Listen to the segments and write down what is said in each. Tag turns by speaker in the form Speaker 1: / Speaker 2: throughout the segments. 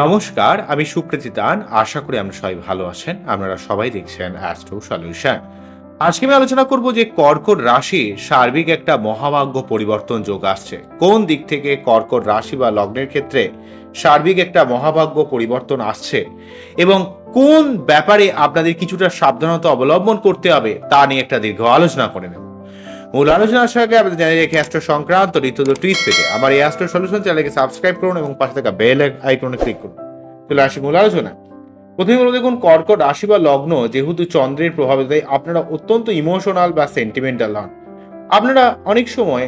Speaker 1: নমস্কার, আমি সুপ্রতিদান আশা করি আমরা সবাই ভালো আছেন। আপনারা সবাই দেখছেন অ্যাস্ট্রো সলিউশন আজকে আমি আলোচনা করব যে কর্কট রাশি সার্বিক একটা মহাভাগ্য পরিবর্তন যোগ আসছে। কোন দিক থেকে কর্কট রাশি বা লগ্নের ক্ষেত্রে সার্বিক একটা মহাভাগ্য পরিবর্তন আসছে এবং কোন ব্যাপারে আপনাদের কিছুটা সাবধানতা অবলম্বন করতে হবে তা নিয়ে একটা দীর্ঘ আলোচনা করে নেব। মূল আলোচনা আসার আগে আপনাদের জানিয়ে রেখে অ্যাস্ট্রো সংক্রান্ত নিত্য টুইস পেতে আমার এই অ্যাস্ট্রো সলিউশন চ্যানেলকে সাবস্ক্রাইব করুন এবং পাশে থাকা বেল আইকনে ক্লিক করুন। চলে আসি মূল আলোচনা প্রথমে বলে দেখুন, কর্কট রাশি বা লগ্ন, যেহেতু চন্দ্রের প্রভাবে তাই আপনারা অত্যন্ত ইমোশনাল বা সেন্টিমেন্টাল হন। আপনারা অনেক সময়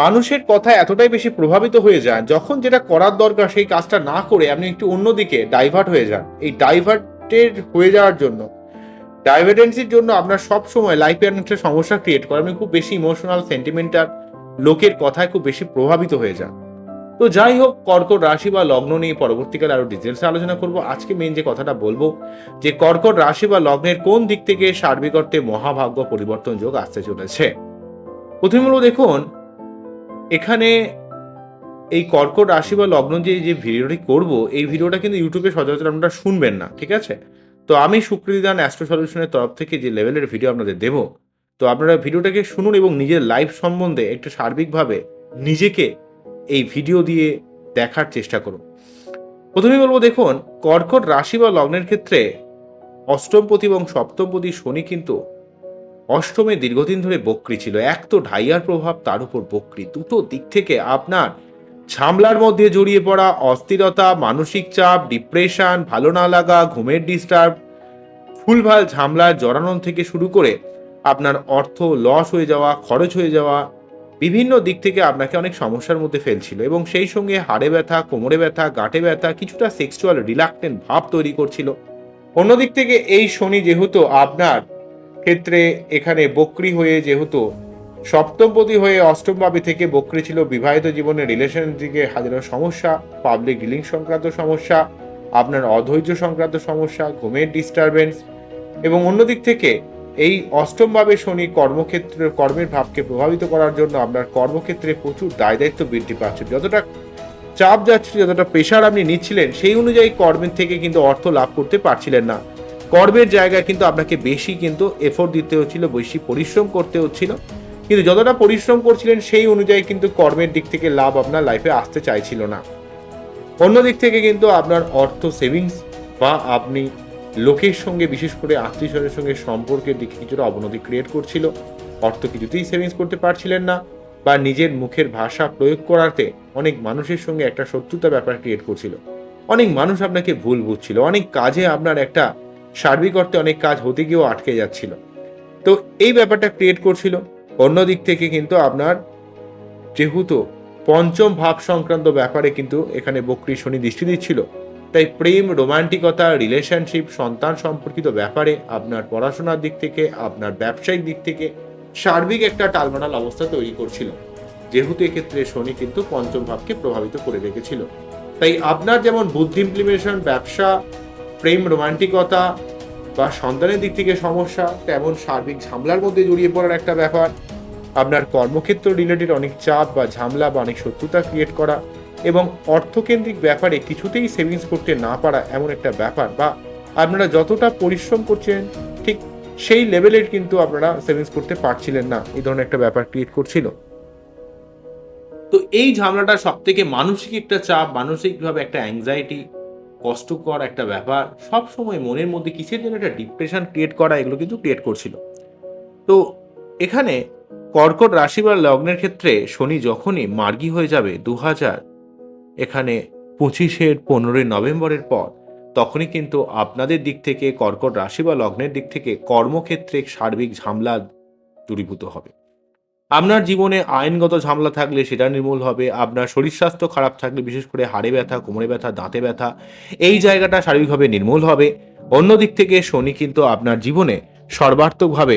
Speaker 1: মানুষের কথা এতটাই বেশি প্রভাবিত হয়ে যান, যখন যেটা করার দরকার সেই কাজটা না করে আপনি একটু অন্যদিকে ডাইভার্ট হয়ে যান। এই ডাইভার্টের হয়ে যাওয়ার জন্য ডাইভার্টেন্সির জন্য আপনার সব সময় লাইফে একটা সমস্যা ক্রিয়েট করে। আপনি খুব বেশি ইমোশনাল সেন্টিমেন্টাল লোকের কথায় খুব বেশি প্রভাবিত হয়ে যান। তো যাই হোক, কর্কট রাশি বা লগ্ন নিয়ে পরবর্তীকালে আরও ডিটেলসে আলোচনা করব। আজকে মেন যে কথাটা বলব, যে কর্কট রাশি বা লগ্নের কোন দিক থেকে সার্বিক অর্থে মহাভাগ্য পরিবর্তন যোগ আসতে চলেছে। প্রথমে বলব দেখুন, এখানে এই কর্কট রাশি বা লগ্ন যে যে ভিডিওটি করব, এই ভিডিওটা কিন্তু ইউটিউবে সচরাচর আপনারা শুনবেন না, ঠিক আছে? তো আমি সুকৃতিদান অ্যাস্ট্রো সলিউশনের তরফ থেকে যে লেভেলের ভিডিও আপনাদের দেব, তো আপনারা ভিডিওটাকে শুনুন এবং নিজের লাইফ সম্বন্ধে একটু সার্বিকভাবে নিজেকে এই ভিডিও দিয়ে দেখার চেষ্টা করুন। প্রথমেই বলব, দেখুন, কর্কট রাশি বা লগ্নের ক্ষেত্রে অষ্টমপতি এবং সপ্তমপতি শনি কিন্তু অষ্টমে দীর্ঘদিন ধরে বক্রি ছিল। এক তো ঢাইয়ার প্রভাব, তার উপর বক্রি। দুটো দিক থেকে আপনার ঝামলার মধ্যে জড়িয়ে পড়া অস্থিরতা, মানসিক চাপ ডিপ্রেশন ভালো না লাগা, ঘুমের ডিস্টার্ব ফুলভাল ঝামলার জড়ানো থেকে শুরু করে আপনার অর্থ লস হয়ে যাওয়া, খরচ হয়ে যাওয়া, বিভিন্ন দিক থেকে আপনাকে অনেক সমস্যার মধ্যে ফেলছিল এবং সেই সঙ্গে হাড়ে ব্যথা, কোমরে ব্যথা, গাঁটে ব্যথা, কিছুটা সেক্সুয়াল রিলাক্টেন্ট ভাব তৈরি করছিল। অন্যদিক থেকে এই শনি যেহেতু আপনার ক্ষেত্রে এখানে বক্রি হয়ে যেহেতু সপ্তমপতি হয়ে অষ্টমভাবে থেকে বক্রি ছিল বিবাহিত জীবনে রিলেশন দিকে হাজারো সমস্যা পাবলিক ডিলিং সংক্রান্ত সমস্যা, আপনার অধৈর্য সংক্রান্ত সমস্যা, ঘুমের ডিস্টারবেন্স এবং অন্যদিক থেকে এই অষ্টমভাবে শনি কর্মক্ষেত্রে, কর্মের ভাবকে প্রভাবিত করার জন্য আপনার কর্মক্ষেত্রে প্রচুর দায় দায়িত্ব বৃদ্ধি পাচ্ছে। যতটা চাপ যাচ্ছিল যতটা প্রেশার আপনি নিচ্ছিলেন, সেই অনুযায়ী কর্মের থেকে কিন্তু অর্থ লাভ করতে পারছিলেন না। কর্মের জায়গায় কিন্তু আপনাকে বেশি কিন্তু এফোর্ট দিতে হচ্ছিল, বেশি পরিশ্রম করতে হচ্ছিল। কিন্তু যতটা পরিশ্রম করছিলেন সেই অনুযায়ী কিন্তু কর্মের দিক থেকে লাভ আপনার লাইফে আসতে চাইছিল না। অন্য দিক থেকে কিন্তু আপনার অর্থ সেভিংস বা আপনি লোকের সঙ্গে, বিশেষ করে আত্মীয়স্বজনের সঙ্গে সম্পর্কের দিকে কিছুটা অবনতি ক্রিয়েট করছিল। অর্থ কিছুতেই সেভিংস করতে পারছিলেন না বা নিজের মুখের ভাষা প্রয়োগ করাতে অনেক মানুষের সঙ্গে একটা শত্রুতা ব্যাপার ক্রিয়েট করছিল। অনেক মানুষ আপনাকে ভুল বুঝছিল, অনেক কাজে আপনার একটা সার্বিক অর্থে অনেক কাজ হতে গিয়েও আটকে যাচ্ছিল। তো এই ব্যাপারটা ক্রিয়েট করছিল। অন্য দিক থেকে কিন্তু আপনার যেহেতু পঞ্চম ভাব সংক্রান্ত ব্যাপারে কিন্তু এখানে বক্রী শনি দৃষ্টি দিচ্ছিল। তাই প্রেম, রোমান্টিকতা রিলেশনশিপ সন্তান সম্পর্কিত ব্যাপারে আপনার পড়াশোনার দিক থেকে, আপনার ব্যবসায়িক দিক থেকে সার্বিক একটা টালমাটাল অবস্থা তৈরি করছিল। যেহেতু এক্ষেত্রে শনি কিন্তু পঞ্চম ভাবকে প্রভাবিত করে রেখেছিল। তাই আপনার যেমন বুদ্ধি ইমপ্লিমেশন ব্যবসা, প্রেম, রোমান্টিকতা বা সন্তানের দিক থেকে সমস্যা, তেমন সার্বিক ঝামলার মধ্যে জড়িয়ে পড়ার একটা ব্যাপার। আপনার কর্মক্ষেত্র রিলেটেড অনেক চাপ বা ঝামলা বা অনেক শত্রুতা ক্রিয়েট করা এবং অর্থকেন্দ্রিক ব্যাপারে কিছুতেই সেভিংস করতে না পারা এমন একটা ব্যাপার বা আপনারা যতটা পরিশ্রম করছেন, ঠিক সেই লেভেলের কিন্তু আপনারা সেভিংস করতে পারছিলেন না। এই ধরনের একটা ব্যাপার ক্রিয়েট করছিল। তো এই ঝামেলাটা সব থেকে মানসিক একটা চাপ, মানসিকভাবে একটা অ্যাংজাইটি কষ্টকর একটা ব্যাপার, সব সময় মনের মধ্যে কিসের জন্য একটা ডিপ্রেশন ক্রিয়েট করা, এগুলো কিন্তু ক্রিয়েট করছিল। তো এখানে কর্কট রাশি বা লগ্নের ক্ষেত্রে শনি যখনই মার্গী হয়ে যাবে দু হাজার এখানে পঁচিশের, পনেরোই নভেম্বরের পর, তখনই কিন্তু আপনাদের দিক থেকে কর্কট রাশি বা লগ্নের দিক থেকে কর্মক্ষেত্রে সার্বিক ঝামলা দূরীভূত হবে। আপনার জীবনে আইনগত ঝামেলা থাকলে সেটা নির্মূল হবে, আপনার শরীর স্বাস্থ্য খারাপ থাকলে বিশেষ করে হাড়ে ব্যথা, কোমরে ব্যথা, দাঁতে ব্যথা, এই জায়গাটা শারীরিকভাবে নির্মূল হবে। অন্য দিক থেকে শনি কিন্তু আপনার জীবনে সর্বার্থকভাবে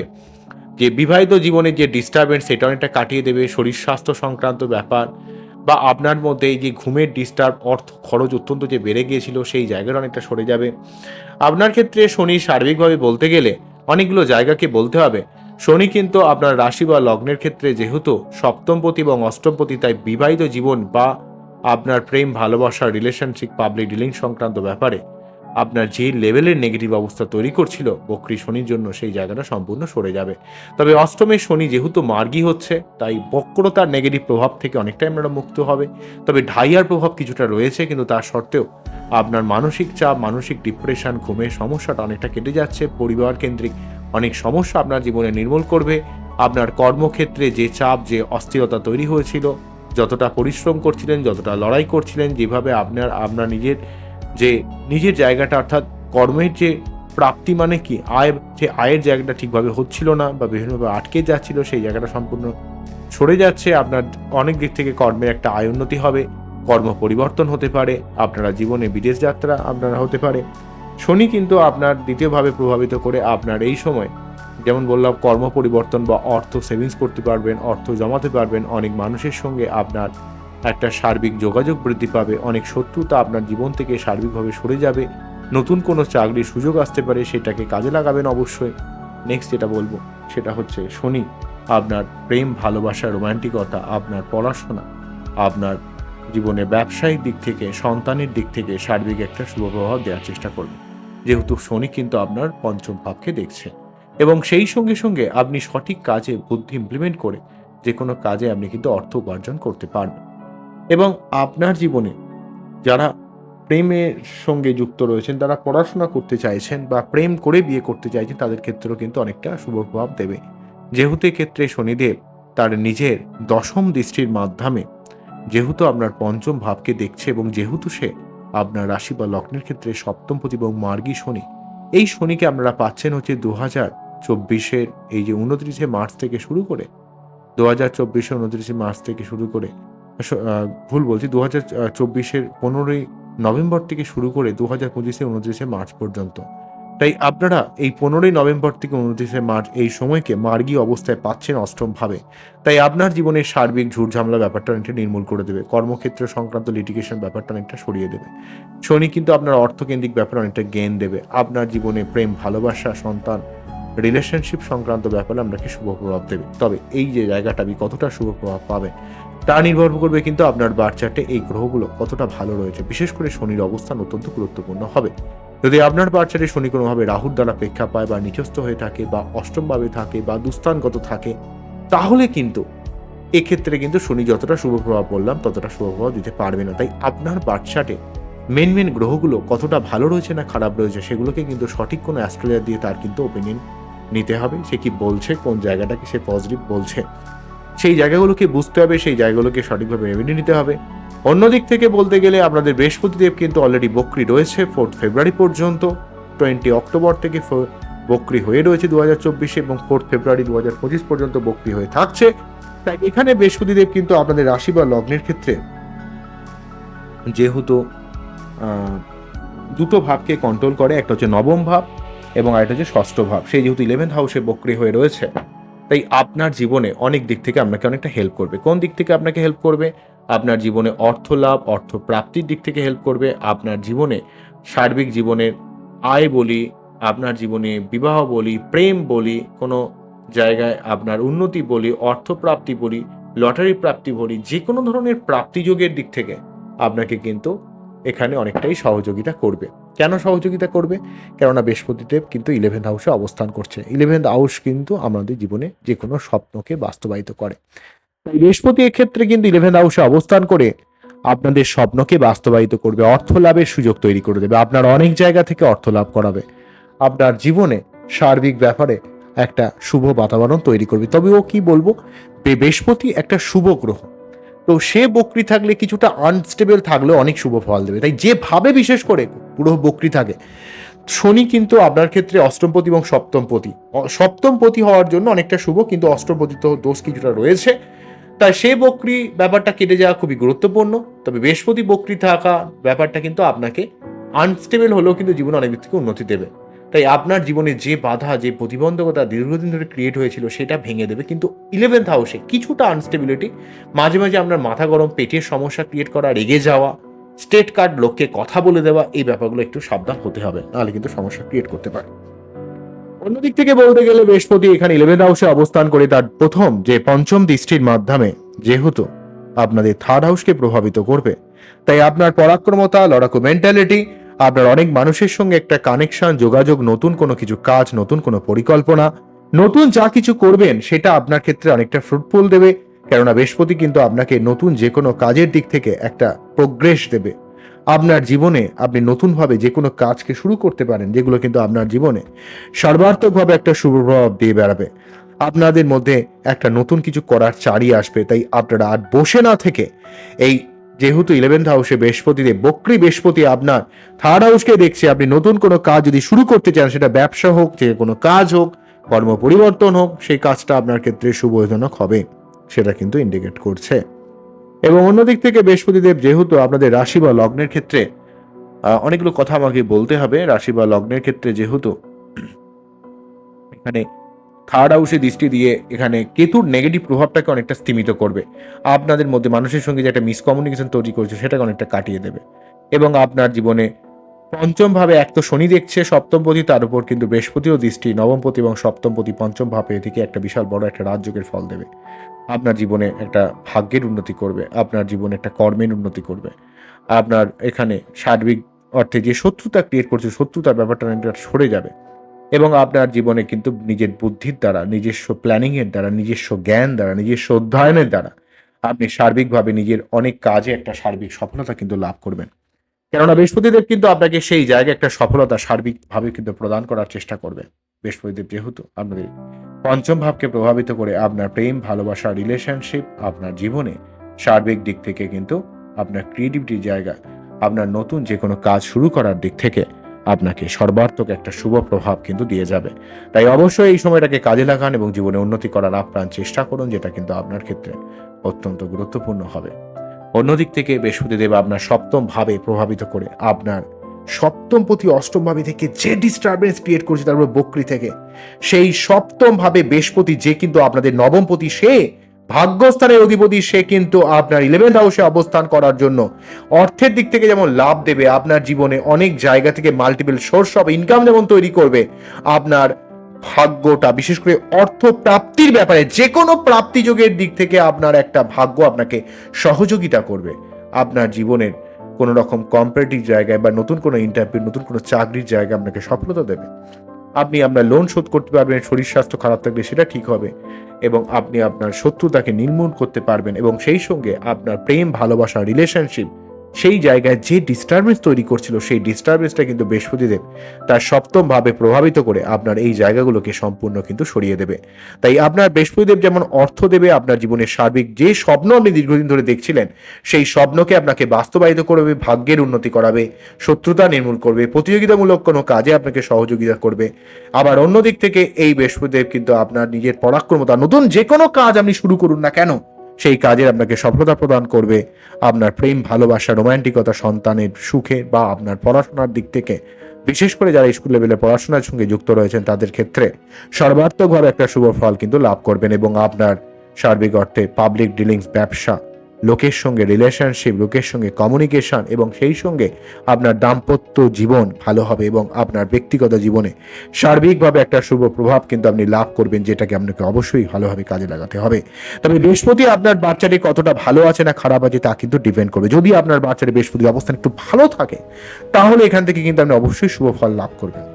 Speaker 1: যে বিবাহিত জীবনের যে ডিস্টারবেন্স সেটা অনেকটা কাটিয়ে দেবে, শরীর স্বাস্থ্য সংক্রান্ত ব্যাপার বা আপনার মধ্যে এই যে ঘুমের ডিস্টার্ব অর্থ খরচ অত্যন্ত যে বেড়ে গিয়েছিল সেই জায়গাটা অনেকটা সরে যাবে। আপনার ক্ষেত্রে শনি সার্বিকভাবে বলতে গেলে অনেকগুলো জায়গাকে বলতে হবে। শনি কিন্তু আপনার রাশি বা লগ্নের ক্ষেত্রে যেহেতু সপ্তমপতি এবং অষ্টমপতি, তাই বিবাহিত জীবন বা আপনার প্রেম, ভালোবাসা রিলেশনশিপ পাবলিক ডিলিং সংক্রান্ত ব্যাপারে আপনার যে লেভেলের নেগেটিভ অবস্থা তৈরি করছিল, বক্রী শনির জন্য সেই জায়গাটা সম্পূর্ণ সরে যাবে। তবে অষ্টমের শনি যেহেতু মার্গী হচ্ছে, তাই বক্রতার নেগেটিভ প্রভাব থেকে অনেকটাই আপনারা মুক্ত হবে। তবে ঢাইয়ার প্রভাব কিছুটা রয়েছে, কিন্তু তার সত্ত্বেও আপনার মানসিক চাপ, মানসিক ডিপ্রেশন ঘুমের সমস্যাটা অনেকটা কেটে যাচ্ছে, পরিবার কেন্দ্রিক অনেক সমস্যা আপনার জীবনে নির্মূল করবে। আপনার কর্মক্ষেত্রে যে চাপ, যে অস্থিরতা তৈরি হয়েছিল, যতটা পরিশ্রম করছিলেন, যতটা লড়াই করছিলেন, যেভাবে আপনার আপনার নিজের যে, নিজের জায়গাটা, অর্থাৎ কর্মের যে প্রাপ্তি মানে কি? আয় যে আয়ের জায়গাটা ঠিকভাবে হচ্ছিল না বা বিভিন্নভাবে আটকে যাচ্ছিল, সেই জায়গাটা সম্পূর্ণ সরে যাচ্ছে। আপনার অনেক দিক থেকে কর্মের একটা আয় উন্নতি হবে, কর্ম পরিবর্তন হতে পারে, আপনারা জীবনে বিদেশ যাত্রা আপনারা হতে পারে। শনি কিন্তু আপনার দ্বিতীয়ভাবে প্রভাবিত করে আপনার এই সময়, যেমন বললাম, কর্ম পরিবর্তন বা অর্থ সেভিংস করতে পারবেন, অর্থ জমাতে পারবেন, অনেক মানুষের সঙ্গে আপনার একটা সার্বিক যোগাযোগ বৃদ্ধি পাবে, অনেক শত্রুতা আপনার জীবন থেকে সার্বিকভাবে সরে যাবে, নতুন কোনো চাকরির সুযোগ আসতে পারে, সেটাকে কাজে লাগাবেন অবশ্যই। নেক্সট যেটা বলব, সেটা হচ্ছে শনি, আপনার প্রেম, ভালোবাসা, রোমান্টিকতা, আপনার পড়াশোনা, আপনার জীবনে ব্যবসায়িক দিক থেকে, সন্তানের দিক থেকে সার্বিক একটা শুভ প্রভাব দেওয়ার চেষ্টা করবে। যেহেতু শনি কিন্তু আপনার পঞ্চম ভাবকে দেখছে। এবং সেই সঙ্গে সঙ্গে আপনি সঠিক কাজে বুদ্ধি ইমপ্লিমেন্ট করে যে কোনো কাজে আপনি কিন্তু অর্থ উপার্জন করতে পারবেন। এবং আপনার জীবনে যারা প্রেমের সঙ্গে যুক্ত রয়েছেন, তারা পড়াশোনা করতে চাইছেন বা প্রেম করে বিয়ে করতে চাইছেন, তাদের ক্ষেত্রেও কিন্তু অনেকটা শুভ প্রভাব দেবে। যেহেতু ক্ষেত্রে শনিদেব তার নিজের দশম দৃষ্টির মাধ্যমে যেহেতু আপনার পঞ্চম ভাবকে দেখছে এবং যেহেতু সে আপনার রাশি বা লগ্নের ক্ষেত্রে সপ্তমপতি এবং মার্গী শনি। এই শনিকে আপনারা পাচ্ছেন হচ্ছে দু হাজার চব্বিশের এই যে উনত্রিশে মার্চ থেকে শুরু করে দু হাজার চব্বিশে উনত্রিশে মার্চ থেকে শুরু করে ভুল বলছি দু হাজার চব্বিশের পনেরোই নভেম্বর থেকে শুরু করে দু হাজার পঁচিশে উনত্রিশে মার্চ পর্যন্ত। তাই আপনারা এই পনেরোই নভেম্বর থেকে উনত্রিশে মার্চ এই সময়কে মার্গী অবস্থায় পাচ্ছেন অষ্টমভাবে। তাই আপনার জীবনের সার্বিক ঝুটঝামলা ব্যাপারটা অনেকটা নির্মূল করে দেবে। কর্মক্ষেত্র সংক্রান্ত লিটিগেশন ব্যাপারটা অনেকটা সরিয়ে দেবে। শনি কিন্তু আপনার অর্থকেন্দ্রিক ব্যাপারে অনেকটা জ্ঞান দেবে। আপনার জীবনে প্রেম, ভালোবাসা, সন্তান রিলেশনশিপ সংক্রান্ত ব্যাপারে আপনাকে শুভ প্রভাব দেবে। তবে এই যে জায়গাটা আপনি কতটা শুভ প্রভাব পাবে তা নির্ভর করবে কিন্তু আপনার বাচ্চাটে এই গ্রহগুলো কতটা ভালো রয়েছে। বিশেষ করে শনির অবস্থান অত্যন্ত গুরুত্বপূর্ণ হবে। যদি আপনার বাচ্চাটে শনি কোনোভাবে রাহুর দ্বারা প্রেক্ষা পায় বা নিচস্থ হয়ে থাকে বা অষ্টমভাবে থাকে বা দুস্থানগত থাকে, তাহলে কিন্তু এক্ষেত্রে কিন্তু শনি যতটা শুভ প্রভাব বললাম, ততটা শুভ প্রভাব দিতে পারবে না। তাই আপনার বাচ্চাটে মেন মেন গ্রহগুলো কতটা ভালো রয়েছে না খারাপ রয়েছে, সেগুলোকে কিন্তু সঠিক কোনো অ্যাস্ট্রোলজার দিয়ে তার কিন্তু ওপিনিয়ন নিতে হবে। সে কি বলছে, কোন জায়গাটাকে সে পজিটিভ বলছে? সেই জায়গাগুলোকে বুঝতে হবে, সেই জায়গাগুলোকে সঠিকভাবে রেমেডি নিতে হবে। অন্যদিক থেকে বলতে গেলে আপনাদের বৃহস্পতিদেব কিন্তু অলরেডি বক্রি রয়েছে ফোর্থ ফেব্রুয়ারি পর্যন্ত টোয়েন্টি অক্টোবর থেকে বক্রি হয়ে রয়েছে দু হাজার চব্বিশে এবং ফোর্থ ফেব্রুয়ারি দু হাজার পঁচিশ পর্যন্ত বক্রি হয়ে থাকছে। তাই এখানে বৃহস্পতিদেব কিন্তু আপনাদের রাশি বা লগ্নের ক্ষেত্রে যেহেতু দুটো ভাবকে কন্ট্রোল করে, একটা হচ্ছে নবম ভাব এবং আরেকটা হচ্ছে ষষ্ঠ ভাব। সেই যেহেতু ইলেভেন্থ হাউসে বক্রি হয়ে রয়েছে। তাই আপনার জীবনে অনেক দিক থেকে আপনাকে অনেকটা হেল্প করবে। কোন দিক থেকে আপনাকে হেল্প করবে? আপনার জীবনে অর্থ লাভ, অর্থ প্রাপ্তির দিক থেকে হেল্প করবে। আপনার জীবনে সার্বিক জীবনের আয় বলি, আপনার জীবনে বিবাহ বলি, প্রেম বলি, কোনো জায়গায় আপনার উন্নতি বলি অর্থপ্রাপ্তি বলি, লটারি প্রাপ্তি বলি যে কোনো ধরনের প্রাপ্তিযোগের দিক থেকে আপনাকে কিন্তু এখানে অনেকটাই সহযোগিতা করবে। কেন সহযোগিতা করবে? কেননা বৃহস্পতিদেব কিন্তু ইলেভেন্থ হাউসে অবস্থান করছে। ইলেভেন্থ হাউস কিন্তু আমাদের জীবনে যে কোনো স্বপ্নকে বাস্তবায়িত করে। তাই বৃহস্পতি এক্ষেত্রে কিন্তু ইলেভেন্থ হাউসে অবস্থান করে আপনাদের স্বপ্নকে বাস্তবায়িত করবে, অর্থ লাভের সুযোগ তৈরি করে দেবে, আপনার অনেক জায়গা থেকে অর্থ লাভ করাবে। আপনার জীবনে সার্বিক ব্যাপারে একটা শুভ বাতাবরণ তৈরি করবে। তবে ও কি বলব? বৃহস্পতি একটা শুভ গ্রহ। তো সে বকরি থাকলে কিছুটা আনস্টেবল থাকলেও অনেক শুভ ফল দেবে। তাই যেভাবে বিশেষ করে পুরো বকরি থাকে, শনি কিন্তু আপনার ক্ষেত্রে অষ্টমপতি এবং সপ্তমপতি। সপ্তমপতি হওয়ার জন্য অনেকটা শুভ, কিন্তু অষ্টমপতি তো দোষ কিছুটা রয়েছে। তাই সে বকরি ব্যাপারটা কেটে যাওয়া খুবই গুরুত্বপূর্ণ। তবে বৃহস্পতি বকরি থাকা ব্যাপারটা কিন্তু আপনাকে আনস্টেবল হলেও কিন্তু জীবনে অনেক দিক থেকে উন্নতি দেবে। তাই আপনার জীবনে যে বাধা, যে প্রতিবন্ধকতা দীর্ঘদিন ধরে ক্রিয়েট হয়েছিল সেটা ভেঙে দেবে। কিন্তু ইলেভেন্থ হাউসে কিছুটা আনস্টেবিলিটি মাঝে মাঝে আপনার মাথা গরম, পেটের সমস্যা ক্রিয়েট করা, রেগে যাওয়া স্টেট কার্ড লোককে কথা বলে দেওয়া, এই ব্যাপারগুলো একটু সাবধান হতে হবে, নাহলে কিন্তু সমস্যা ক্রিয়েট করতে পারে। অন্যদিক থেকে বলতে গেলে বৃহস্পতি এখানে ইলেভেন্থ হাউসে অবস্থান করে তার প্রথম যে পঞ্চম দৃষ্টির মাধ্যমে, যেহেতু আপনাদের থার্ড হাউসকে প্রভাবিত করবে, তাই আপনার পরাক্রমতা, লড়াকু মেন্টালিটি আপনার অনেক মানুষের সঙ্গে একটা কানেকশন যোগাযোগ, নতুন কোনো কিছু, কাজ, নতুন কোনো পরিকল্পনা, নতুন যা কিছু করবেন, সেটা আপনার ক্ষেত্রে অনেকটা ফ্রুটফুল দেবে। কেননা বৃহস্পতি কিন্তু আপনাকে নতুন যে কোনো কাজের দিক থেকে একটা প্রোগ্রেস দেবে। আপনার জীবনে আপনি নতুনভাবে যে কোনো কাজকে শুরু করতে পারেন, যেগুলো কিন্তু আপনার জীবনে সর্বার্থকভাবে একটা শুভ প্রভাব দিয়ে বেড়াবে। আপনাদের মধ্যে একটা নতুন কিছু করার চারি আসবে, তাই আপনারা আর বসে না থেকে এই যেহেতু ইলেভেন্থ হাউসে বৃহস্পতিতে, বক্রি বৃহস্পতি আপনার থার্ড হাউসকে দেখছে, আপনি নতুন কোনো কাজ যদি শুরু করতে চান, সেটা ব্যবসা হোক, যে কোনো কাজ হোক, কর্ম পরিবর্তন হোক, সেই কাজটা আপনার ক্ষেত্রে শুভজনক হবে, সেটা কিন্তু ইন্ডিকেট করছে। এবং অন্যদিক থেকে বৃহস্পতিদেব যেহেতু আপনাদের রাশি বা লগ্নের ক্ষেত্রে অনেকগুলো কথা আমাকে বলতে হবে, রাশি বা লগ্নের ক্ষেত্রে যেহেতু, এখানে থার্ড হাউসে দৃষ্টি দিয়ে এখানে কেতুর নেগেটিভ প্রভাবটাকে অনেকটা স্তীমিত করবে। আপনাদের মধ্যে মানুষের সঙ্গে যে একটা মিসকমিউনিকেশন তৈরি করছে, সেটাকে অনেকটা কাটিয়ে দেবে। এবং আপনার জীবনে পঞ্চমভাবে এক তো শনি দেখছে সপ্তমপতি তার উপর কিন্তু বৃহস্পতিও দৃষ্টি নবমপতি এবং সপ্তমপতি পঞ্চম ভাবে এদিকে একটা বিশাল বড় একটা রাজযোগের ফল দেবে। আপনার জীবনে একটা ভাগ্যের উন্নতি করবে, আপনার জীবনে একটা কর্মের উন্নতি করবে। আপনার এখানে সার্বিক অর্থে যে শত্রুতা ক্রিয়েট করছে, শত্রুতার ব্যাপারটা সরে যাবে। এবং আপনার জীবনে কিন্তু নিজের বুদ্ধির দ্বারা, নিজস্ব প্ল্যানিংয়ের দ্বারা, নিজস্ব জ্ঞান দ্বারা, নিজস্ব অধ্যয়নের দ্বারা আপনি সার্বিকভাবে নিজের অনেক কাজে একটা সার্বিক সফলতা কিন্তু লাভ করবেন। কেননা বৃহস্পতিদেব কিন্তু আপনাকে সেই জায়গায় একটা সফলতা সার্বিকভাবে কিন্তু প্রদান করার চেষ্টা করবে। বৃহস্পতিদেব যেহেতু আপনাদের পঞ্চম ভাবকে প্রভাবিত করে আপনার প্রেম, ভালোবাসা রিলেশনশিপ আপনার জীবনে সার্বিক দিক থেকে কিন্তু আপনার ক্রিয়েটিভিটির জায়গা, আপনার নতুন যে কোনো কাজ শুরু করার দিক থেকে আপনাকে সর্বাত্মক একটা শুভ প্রভাব কিন্তু দিয়ে যাবে। তাই অবশ্যই এই সময়টাকে কাজে লাগান এবং জীবনে উন্নতি করার আপ্রাণ চেষ্টা করুন, যেটা কিন্তু আপনার ক্ষেত্রে অত্যন্ত গুরুত্বপূর্ণ হবে। অন্যদিক থেকে বৃহস্পতিদেব আপনার সপ্তম ভাবে প্রভাবিত করে আপনার সপ্তম প্রতি অষ্টম ভাবে থেকে যে ডিস্টারবেন্স ক্রিয়েট করছে তারপর বকরি থেকে, সেই সপ্তম ভাবে বৃহস্পতি যে কিন্তু আপনাদের নবম প্রতি সে ভাগ্যস্থানের অধিপতি, সে কিন্তু আপনার ইলেভেন্থ হাউসে অবস্থান করার জন্য অর্থের দিক থেকে যেমন লাভ দেবে, আপনার জীবনে অনেক জায়গা থেকে মাল্টিপল সোর্স অফ ইনকাম যেমন তৈরি করবে, আপনার ভাগ্যটা, বিশেষ করে অর্থ প্রাপ্তির ব্যাপারে যে কোনো প্রাপ্তি যোগের দিক থেকে আপনার একটা ভাগ্য আপনাকে সহযোগিতা করবে। আপনার জীবনের কোনো রকম কম্পারেটিভ জায়গায় বা নতুন কোনো ইন্টারভিউ নতুন কোনো চাকরির জায়গায় আপনাকে সফলতা দেবে। আপনি আপনার লোন শোধ করতে পারবেন, শরীর স্বাস্থ্য খারাপ থাকলে সেটা ঠিক হবে। এবং আপনি আপনার শত্রুতাকে নির্মূল করতে পারবেন এবং সেই সঙ্গে আপনার প্রেম ভালোবাসা রিলেশনশিপ সেই জায়গায় যে ডিস্টারবেন্স তৈরি করছিল, সেই ডিস্টারবেন্সটা কিন্তু বৃহস্পতিদেব তার সপ্তম ভাবে প্রভাবিত করে আপনার এই জায়গাগুলোকে সম্পূর্ণ কিন্তু সরিয়ে দেবে। তাই আপনার বৃহস্পতিদেব যেমন অর্থ দেবে, আপনার জীবনের সার্বিক যে স্বপ্ন আপনি দীর্ঘদিন ধরে দেখছিলেন, সেই স্বপ্নকে আপনাকে বাস্তবায়িত করবে, ভাগ্যের উন্নতি করাবে, শত্রুতা নির্মূল করবে, প্রতিযোগিতামূলক কোনো কাজে আপনাকে সহযোগিতা করবে। আবার অন্য দিক থেকে এই বৃহস্পতিদেব কিন্তু আপনার নিজের পরাক্রমতা, নতুন যে কোনো কাজ আপনি শুরু করুন না কেন সেই কাজের আপনাকে সফলতা প্রদান করবে আপনার প্রেম, ভালোবাসা, রোমান্টিকতা, সন্তানের সুখে বা আপনার পড়াশোনার দিক থেকে। বিশেষ করে যারা স্কুল লেভেলে পড়াশোনার সঙ্গে যুক্ত রয়েছেন, তাদের ক্ষেত্রে সর্বাত্মকভাবে একটা শুভ ফল কিন্তু লাভ করবেন এবং আপনার সার্বিক অর্থে পাবলিক ডিলিংস ব্যবসা লোকের সঙ্গে রিলেশনশিপ লোকের সঙ্গে কমিউনিকেশন এবং সেই সঙ্গে আপনার দাম্পত্য জীবন ভালো হবে এবং আপনার ব্যক্তিগত জীবনে সার্বিকভাবে একটা শুভ প্রভাব কিন্তু আপনি লাভ করবেন, যেটাকে আপনাকে অবশ্যই ভালোভাবে কাজে লাগাতে হবে। তবে বৃহস্পতি আপনার বাচ্চাটি কতটা ভালো আছে না খারাপ আছে তা কিন্তু ডিপেন্ড করবে। যদি আপনার বাচ্চাটি বৃহস্পতির অবস্থান একটু ভালো থাকে, তাহলে এখান থেকে কিন্তু আপনি অবশ্যই শুভ ফল লাভ করবেন।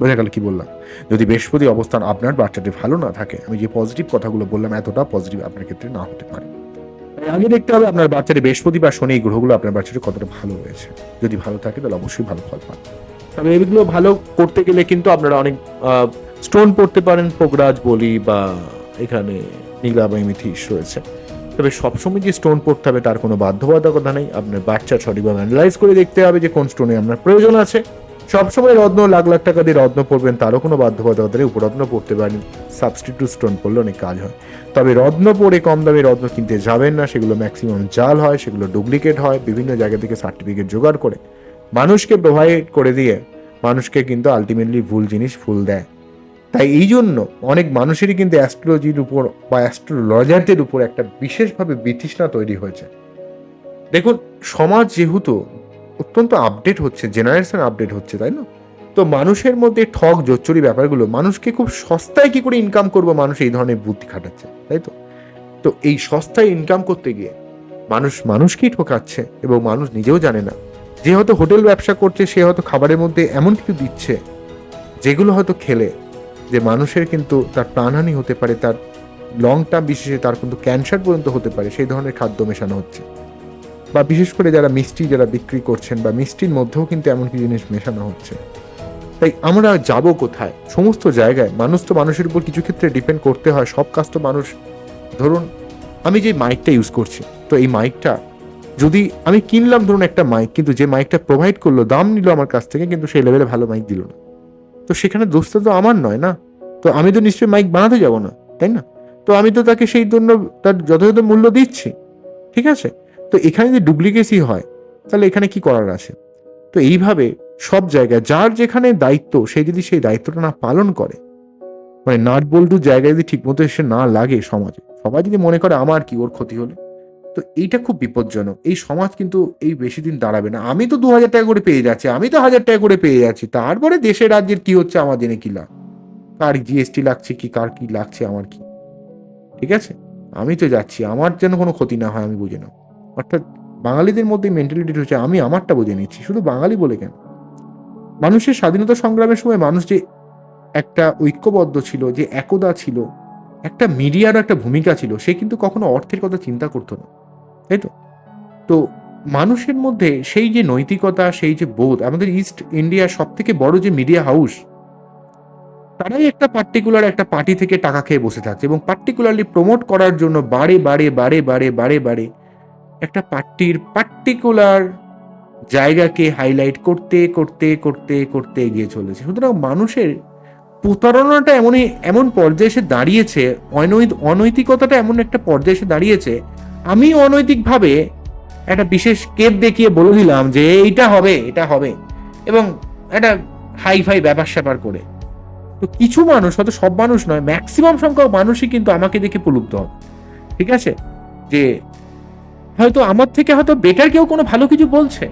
Speaker 1: বোঝা গেল কি বললাম? যদি বৃহস্পতি অবস্থান আপনার বাচ্চাটি ভালো না থাকে, আমি যে পজিটিভ কথাগুলো বললাম, এতটা পজিটিভ আপনার ক্ষেত্রে না হতে পারে। আগে দেখতে হবে আপনার বাচ্চাটি বৃহস্পতি বা শনি এই গ্রহগুলো আপনার বাচ্চাটি কতটা ভালো হয়েছে। যদি ভালো থাকে তাহলে অবশ্যই ভালো ফল পান তবে এগুলো ভালো করতে গেলে কিন্তু আপনারা অনেক স্টোন পড়তে পারেন পোকরাজ বলি বা এখানে নীলা বা মিথিস রয়েছে। তবে সবসময় যে স্টোন পড়তে হবে তার কোনো বাধ্যবাধকতা নেই। আপনার বাচ্চা সঠিকভাবে অ্যানালাইজ করে দেখতে হবে যে কোন স্টোনে আপনার প্রয়োজন আছে। সবসময় রত্ন, লাখ লাখ টাকা দিয়ে রত্ন পড়বেন, তারও কোনো বাধ্যবাধকতা নেই উপরত্ন পড়তে পারেন সাবস্টিটিউট স্টোন পড়লে অনেক কাজ হয়। তবে রত্ন পরে কম দামে রত্ন কিনতে যাবেন না, সেগুলো ম্যাক্সিমাম জাল হয়, সেগুলো ডুপ্লিকেট হয়, বিভিন্ন জায়গা থেকে সার্টিফিকেট জোগাড় করে। মানুষকে প্রোভাইড করে দিয়ে মানুষকে কিন্তু আলটিমেটলি ভুল জিনিস ফুল দেয়। তাই এই জন্য অনেক মানুষেরই কিন্তু অ্যাস্ট্রোলজির উপর বা অ্যাস্ট্রোলজারদের উপর একটা বিশেষভাবে বিতৃষ্ণা তৈরি হয়েছে। দেখুন, সমাজ যেহেতু অত্যন্ত আপডেট হচ্ছে জেনারেশন আপডেট হচ্ছে, তাই না? তো মানুষের মধ্যে ঠক জোচ্চুরি ব্যাপারগুলো, মানুষকে খুব সস্তায় কি করে ইনকাম করব মানুষ এই ধরনের বুদ্ধি খাটাচ্ছে, তাই তো? তো এই সস্তায় ইনকাম করতে গিয়ে
Speaker 2: মানুষ, মানুষকেই ঠকাচ্ছে এবং মানুষ নিজেও জানে না। যে হয়তো হোটেল ব্যবসা করছে, সে হয়তো খাবারের মধ্যে এমন কিছু দিচ্ছে, যেগুলো হয়তো খেলে যে মানুষের কিন্তু তার প্রাণহানি হতে পারে, তার লং টার্ম বিশেষে তার কিন্তু ক্যান্সার পর্যন্ত হতে পারে, সেই ধরনের খাদ্য মেশানো হচ্ছে। বা বিশেষ করে যারা মিষ্টি যারা বিক্রি করছেন বা মিষ্টির মধ্যেও কিন্তু এমন কিছু জিনিস মেশানো হচ্ছে। তাই আমরা যাব কোথায়? সমস্ত জায়গায়। মানুষ তো মানুষের উপর কিছু ক্ষেত্রে ডিপেন্ড করতে হয়। সব কাজ তো মানুষ ধরুন, আমি যে মাইকটা ইউজ করছি, তো এই মাইকটা যদি আমি কিনলাম ধরুন একটা মাইক কিন্তু যে মাইকটা প্রোভাইড করল, দাম নিল আমার কাছ থেকে, কিন্তু সেই লেভেলে ভালো মাইক দিল না। তো সেখানে দোষটা তো আমার নয় না? তো আমি তো নিশ্চয়ই মাইক বানাতে যাব না, তাই না? তো আমি তো তাকে সেই জন্য তার যথাযথ মূল্য দিচ্ছি, ঠিক আছে? তো এখানে যদি ডুপ্লিকেসি হয়, তাহলে এখানে কি করার আছে? তো এইভাবে সব জায়গায় যার যেখানে দায়িত্ব, সে যদি সেই দায়িত্বটা না পালন করে মানে নাট বল্টু জায়গায় যদি ঠিকমতো এসে না লাগে সমাজে সবাই যদি মনে করে আমার কি ওর ক্ষতি হলে? তো এইটা খুব বিপজ্জনক। এই সমাজ কিন্তু এই বেশি দিন দাঁড়াবে না। আমি তো দু হাজার টাকা করে পেয়ে যাচ্ছি, আমি তো হাজার টাকা করে পেয়ে যাচ্ছি। তারপরে দেশের রাজ্যের কি হচ্ছে আমার জেনে কি লাভ? কার জিএসটি লাগছে কি, কার কি লাগছে আমার কি? ঠিক আছে? আমি তো যাচ্ছি, আমার যেন কোনো ক্ষতি না হয়, আমি বুঝে নাও অর্থাৎ বাঙালিদের মধ্যে মেন্টালিটি হচ্ছে, আমি আমারটা বুঝে নিচ্ছি। শুধু বাঙালি বলে কেন? মানুষের স্বাধীনতা সংগ্রামের সময় মানুষ যে একটা ঐক্যবদ্ধ ছিল, যে একদা ছিল, একটা মিডিয়ারও একটা ভূমিকা ছিল, সে কিন্তু কখনো অর্থের কথা চিন্তা করতো না। তাই তো? তো মানুষের মধ্যে সেই যে নৈতিকতা, সেই যে বোধ, আমাদের ইস্ট ইন্ডিয়ার সব থেকে বড় যে মিডিয়া হাউস তারাই একটা পার্টিকুলার একটা পার্টি থেকে টাকা খেয়ে বসে থাকছে এবং পার্টিকুলারলি প্রমোট করার জন্য বারে বারে বারে বারে বারে বারে একটা পার্টির পার্টিকুলার জায়গাকে হাইলাইট করতে করতে করতে করতে এগিয়ে চলেছে। সুতরাং মানুষের প্রতারণাটা এমনই, এমন পর্যায়ে এসে দাঁড়িয়েছে, অনৈত, অনৈতিকতাটা এমন একটা পর্যায়ে এসে দাঁড়িয়েছে, আমি অনৈতিকভাবে একটা বিশেষ কেপ দেখিয়ে বলে দিলাম যে এইটা হবে, এটা হবে এবং একটা হাই ফাই ব্যাপার স্যাপার করে। তো কিছু মানুষ, হয়তো সব মানুষ নয় ম্যাক্সিমাম সংখ্যক মানুষই কিন্তু আমাকে দেখে প্রলুব্ধ হবে। ঠিক আছে? যে হয়তো আমার থেকে হয়তো বেটার কেউ কোনো ভালো কিছু বলছে।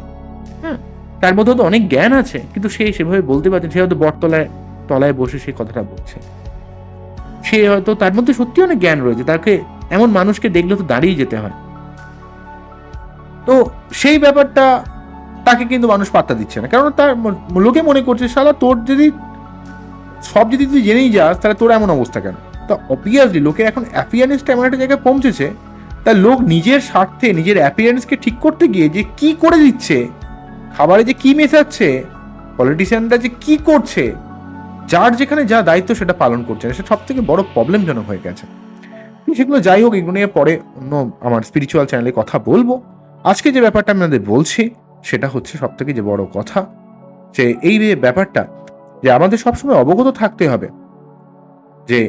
Speaker 2: হ্যাঁ তার মধ্যে তো অনেক জ্ঞান আছে, কিন্তু সে সেভাবে বলতে পারছে। সে হয়তো বটতলায় তলায় বসে সেই কথাটা বলছে। সে হয়তো তার মধ্যে সত্যি অনেক জ্ঞান রয়েছে। তাকে এমন মানুষকে দেখলে তো দাঁড়িয়ে যেতে হয়। তো সেই ব্যাপারটা তাকে কিন্তু মানুষ পাত্তা দিচ্ছে না। কারণ তার লোকে মনে করছে, শালা, তোর যদি সব যদি তুই জেনেই যাস, তাহলে তোর এমন অবস্থা কেন? তো অবভিয়াসলি লোকের এখন অ্যাপিয়ারেন্সটা এমন একটা জায়গায় পৌঁছেছে তা লোক নিজের স্বার্থে, নিজের অ্যাপিয়ারেন্সকে ঠিক করতে গিয়ে যে কি করে দিচ্ছে, খাবারে যে কি মেশাচ্ছে পলিটিশিয়ানরা যে কি করছে, যার যেখানে যা দায়িত্ব সেটা পালন করছে সেটা সব থেকে বড় প্রবলেমজনক হয়ে গেছে। সেগুলো যাই হোক, এগুলো নিয়ে পরে অন্য আমার স্পিরিচুয়াল চ্যানেলে কথা বলব। আজকে যে ব্যাপারটা আপনাদের বলছি, সেটা হচ্ছে সব থেকে যে বড় কথা, যে এই ব্যাপারটা, যে আমাদের সবসময় অবগত থাকতে হবে যে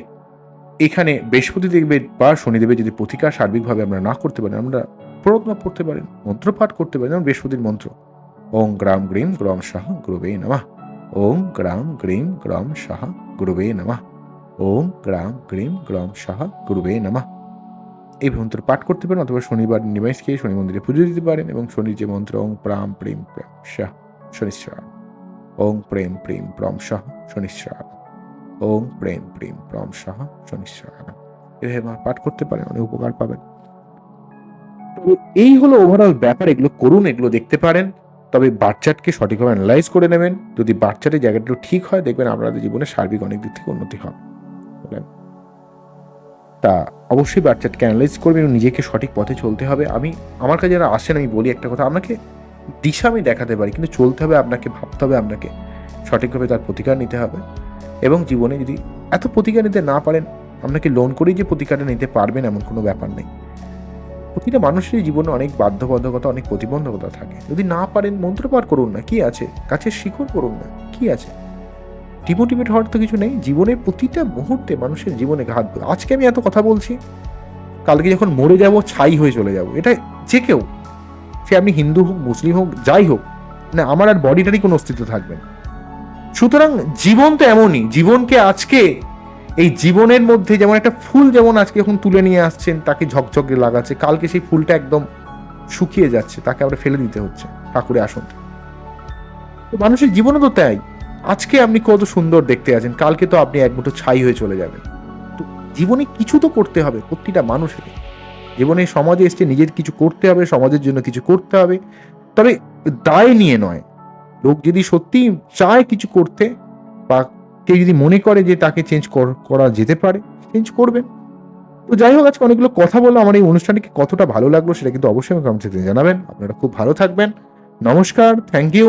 Speaker 2: এখানে বৃহস্পতিদেবের বা শনিদেবের যদি প্রতিকার সার্বিকভাবে আমরা না করতে পারি, আমরা প্ররত্ন পড়তে পারেন মন্ত্রপাঠ করতে পারেন যেমন বৃহস্পতির মন্ত্র। ওং গ্রাম গ্রীম গ্রম সাহ গুরুবে নমঃ। ওং গ্রাম গ্রীম গ্রম সাহ গুরুবে নমঃ। ওং গ্রাম গ্রীম গ্রম সাহ গুরুবে নমঃ। এই মন্ত্র পাঠ করতে পারেন অথবা শনিবার নিবাস খেয়ে শনি মন্দিরে পুজো দিতে পারেন এবং শনির যে মন্ত্র ওং প্রাম প্রেম প্রেম শাহ শনিশ্চর ওং প্রেম প্রেম প্রম শাহ শনিশ্চর ওং প্রেম প্রেম প্রম শাহ শনিশ্চর এভাবে পাঠ করতে পারেন, অনেক উপকার পাবেন। এই হলো ওভারঅল ব্যাপার, এগুলো করুন, এগুলো দেখতে পারেন। তবে বাচ্চাটকে সঠিকভাবে অ্যানালাইজ করে নেবেন। যদি বাচ্চাটের জায়গাটা ঠিক হয়, দেখবেন আপনাদের জীবনে সার্বিক অনেক দিক থেকে উন্নতি হবে? তা অবশ্যই বাচ্চাটকে অ্যানালাইজ করবেন এবং নিজেকে সঠিক পথে চলতে হবে। আমি, আমার কাছে যারা আসেন, আমি বলি একটা কথা, আপনাকে দিশা আমি দেখাতে পারি, কিন্তু চলতে হবে, আপনাকে ভাবতে হবে, আপনাকে সঠিকভাবে তার প্রতিকার নিতে হবে। এবং জীবনে যদি এত প্রতিকার নিতে না পারেন, আপনাকে লোন করেই যে প্রতিকারটা নিতে পারবেন এমন কোনো ব্যাপার নেই। প্রতিটা মানুষের জীবনে অনেক বাধ্যবাধকতা, অনেক প্রতিবন্ধকতা থাকে। যদি না পারেন মন্ত্রপাঠ করুন না, কি আছে? কাছের শিকড় করুন না, কি আছে? ডিমোটিভেট হওয়ার তো কিছু নেই। জীবনের প্রতিটা মুহূর্তে মানুষের জীবনে ঘাত আজকে আমি এত কথা বলছি, কালকে যখন মরে যাব, ছাই হয়ে চলে যাব। এটা যে কেউ, সে আপনি হিন্দু হোক, মুসলিম হোক, যাই হোক, না, আমার আর বডিটারই কোনো অস্তিত্ব থাকবে না। সুতরাং জীবন তো এমনই, জীবনকে আজকে, এই জীবনের মধ্যে যেমন একটা ফুল যেমন আজকে এখন তুলে নিয়ে আসছেন, তাকে ঝকঝকে লাগাচ্ছে, কালকে সেই ফুলটা একদম শুকিয়ে যাচ্ছে, তাকে আবার ফেলে দিতে হচ্ছে, ঠাকুরে আসন। তো মানুষের জীবনও তো তাই, আজকে আপনি কত সুন্দর দেখতে আছেন, কালকে তো আপনি এক মুঠো ছাই হয়ে চলে যাবেন। তো জীবনে কিছু তো করতে হবে, প্রতিটা মানুষের। জীবনে সমাজে এসছে নিজের কিছু করতে হবে, সমাজের জন্য কিছু করতে হবে, তবে দায় নিয়ে নয়। লোক যদি সত্যি চায় কিছু করতে বা কেউ যদি মনে করে যে তাকে চেঞ্জ করা যেতে পারে চেঞ্জ করবেন তো যাই হোক, আজকে অনেকগুলো কথা বলল আমার এই অনুষ্ঠানটিকে কতটা ভালো লাগল সেটা কিন্তু অবশ্যই কমেন্ট সেকশনে জানাবেন। আপনারা খুব ভালো থাকবেন। নমস্কার থ্যাংক ইউ